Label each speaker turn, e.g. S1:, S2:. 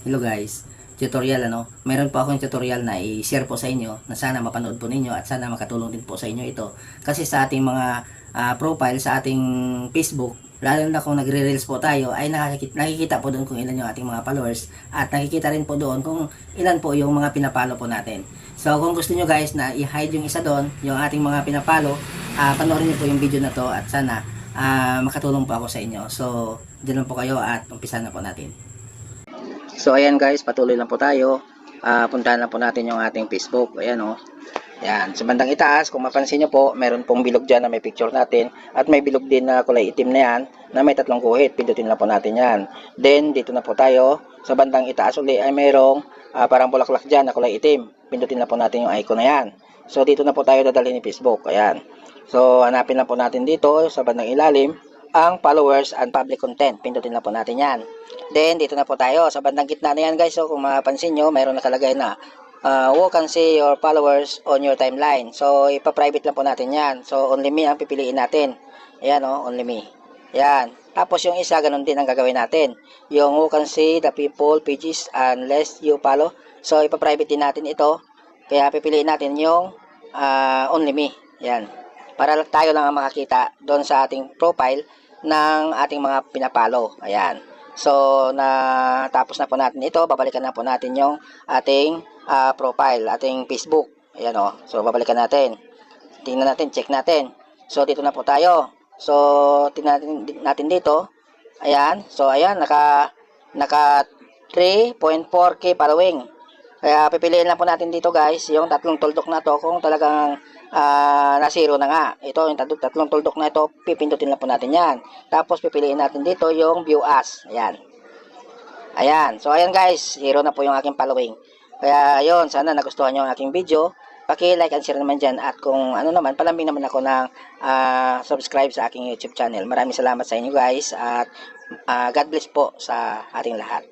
S1: Hello guys, tutorial ano. Meron po akong tutorial na i-share po sa inyo na sana mapanood po ninyo at sana makatulong din po sa inyo ito. Kasi sa ating mga ah, profile sa ating Facebook, lalo na kung nagre-reels po tayo, ay nakikita, nakikita po doon kung ilan yung ating mga followers at nakikita rin po doon kung ilan po yung mga pinapalo po natin. So kung gusto nyo guys na i-hide yung isa doon, yung ating mga pinapalo, ah panoorin nyo po yung video na to at sana ah, makatulong po ako sa inyo. So, dyan lang po kayo at umpisa na po natin. So ayan guys, patuloy lang po tayo. Ah, puntahan lang po natin yung ating Facebook. Ayan oh. Ayan, sa bandang itaas, kung mapansin nyo po, meron pong bilog dyan na may picture natin. At may bilog din na kulay itim na yan, na may tatlong guhit. Pindutin lang po natin yan. Then, dito na po tayo. Sa bandang itaas uli ay mayroong ah, parang bulaklak dyan na kulay itim. Pindutin na po natin yung icon na yan. So, dito na po tayo dadalhin ni Facebook. Ayan. So, hanapin lang po natin dito sa bandang ilalim ang followers and public content. Pindutin na po natin yan. Then, dito na po tayo. Sa bandang gitna na yan, guys. So, kung mapansin nyo, mayroon nakalagay na uh, who can see your followers on your timeline. So, ipa-private lang po natin yan. So, only me ang pipiliin natin. Ayan, oh, only me. Yan. Tapos, yung isa, ganun din ang gagawin natin. Yung who can see the people, pages, unless you follow. So, ipa-private din natin ito. Kaya, pipiliin natin yung uh, only me. Yan. Para tayo lang ang makakita doon sa ating profile ng ating mga pinapalo. Ayan. So, na tapos na po natin ito, babalikan na po natin yung ating ah, profile, ating Facebook. Ayan o. So, babalikan natin. Tingnan natin, check natin. So, dito na po tayo. So, tingnan natin, natin dito. Ayan. So, ayan, naka, naka 3.4k following. Kaya pipiliin lang po natin dito guys, yung tatlong tuldok na to kung talagang ah, na-zero na nga. Ito, yung tatlong, tatlong tuldok na ito, pipindutin lang po natin yan. Tapos pipiliin natin dito yung view as. Ayan. Ayan. So, ayan guys, zero na po yung aking following. Kaya, yun, sana nagustuhan nyo ang aking video. Paki-like and share naman dyan. At kung ano naman, palambing naman ako ng ah, subscribe sa aking YouTube channel. Maraming salamat sa inyo guys. At ah, God bless po sa ating lahat.